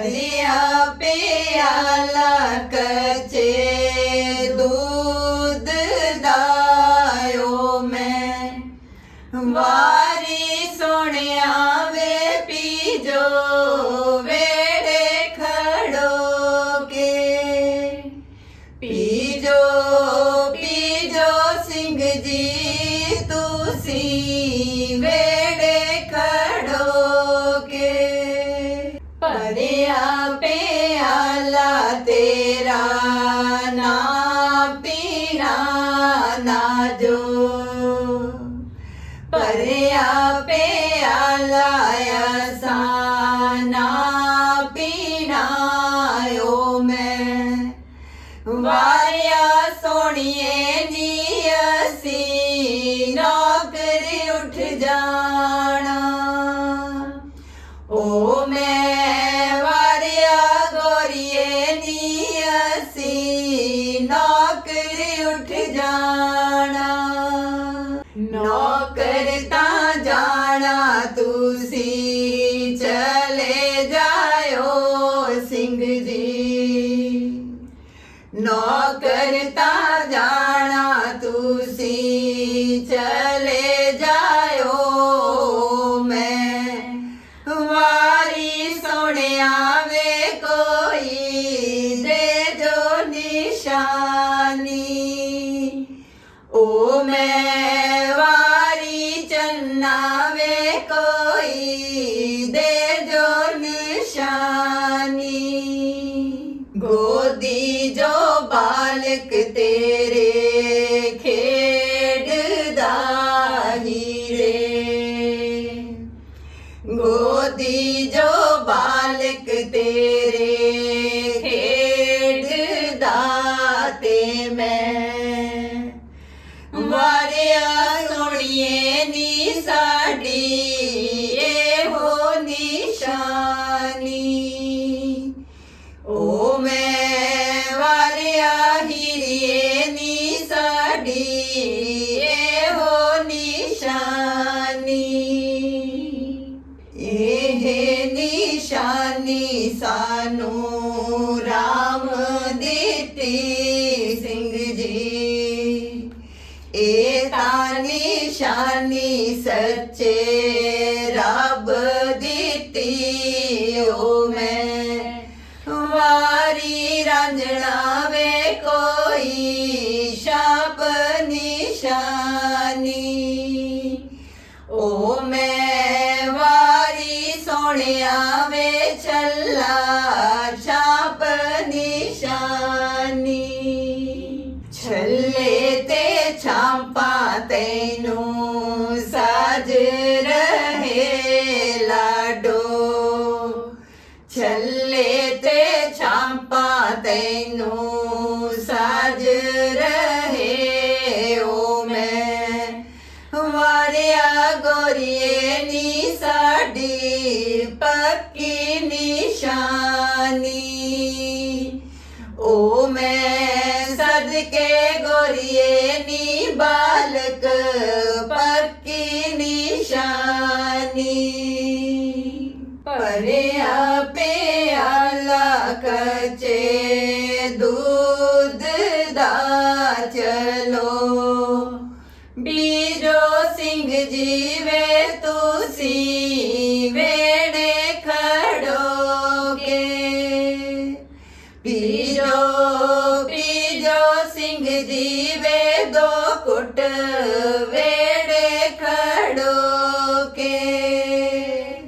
ਭਰਿਆ ਪਿਆਲਾ ਕੱਚੇ ਦੁੱਧ ਦਾਇਓ ਮੈਂ। ਵਾਰੀ ਸੋਹਣਿਆ ਵੇ ਪੀਜੋ, ਵੇੜੇ ਖੜੋ ਕੇ। ਪੀਜੋ ਪੀਜੋ ਸਿੰਘ ਜੀ, ਤੁਸੀਂ ਭਰਿਆ ਪਿਆਲਾ ਅਸਾਨਾ ਪੀਣਾ ਮੈਂ। ਵਾਰਿਆ ਸੋਣੀਏ ਨੀ ਅਸੀਂ ਨੌਕਰੀ ਉੱਠ ਜਾਣਾ। ਓ ਮੈਂ ਵਾਰਿਆ ਗੋਰੀਏ ਨੀ ਅਸੀਂ ਨੌਕਰੀ ਉੱਠ ਜਾਣਾ। ਨੌਕਰ ਤਾਂ ਜਾਣਾ ਤੁਸੀਂ ਚਲੇ ਜਾਇਓ ਮੈਂ। ਵਾਰੀ ਸੋਹਣਿਆ ਵੇ ਕੋਈ ਦੇ ਜੋ ਨਿਸ਼ਾਨੀ। ਸਾਨੂੰ ਰਾਮ ਦਿੱਤੀ ਸਿੰਘ ਜੀ। ਇਹ ਤਾਂ ਨਿਸ਼ਾਨੀ ਸੱਚੇ ਰੱਬ ਦਿੱਤੀ ਓ ਮੈਂ। ਵਾਰੀ ਰਾਂਝਣਾ ਵੇ ਸੋਹਣਿਆ ਵੇ ਛੱਲਾ ਛਾਪ ਨਿਸ਼ਾਨੀ। ਛੱਲੇ ਤੇ ਛਾਪਾ ਤੈਨੂੰ ਸਾਜ ਰਹੇ ਲਾਡੋ। ਛੱਲੇ ਤੇ ਛਾਪਾ ਤੈਨੂੰ ਸਾਜ ਰਹੇ ਓ ਮੈਂ। ਵਾਰਿਆ ਗੋਰੀਏ ਨੀ ਸਾਡੀ ਸਦਕੇ ਗੋਰੀਏ ਨੀ ਬਾਲਕ ਪੱਕੀ ਨਿਸ਼ਾਨੀ ਭਰਿਆ ਪਿਆਲਾ ਕਚੇ ਦੁੱਧ ਦਾ দিন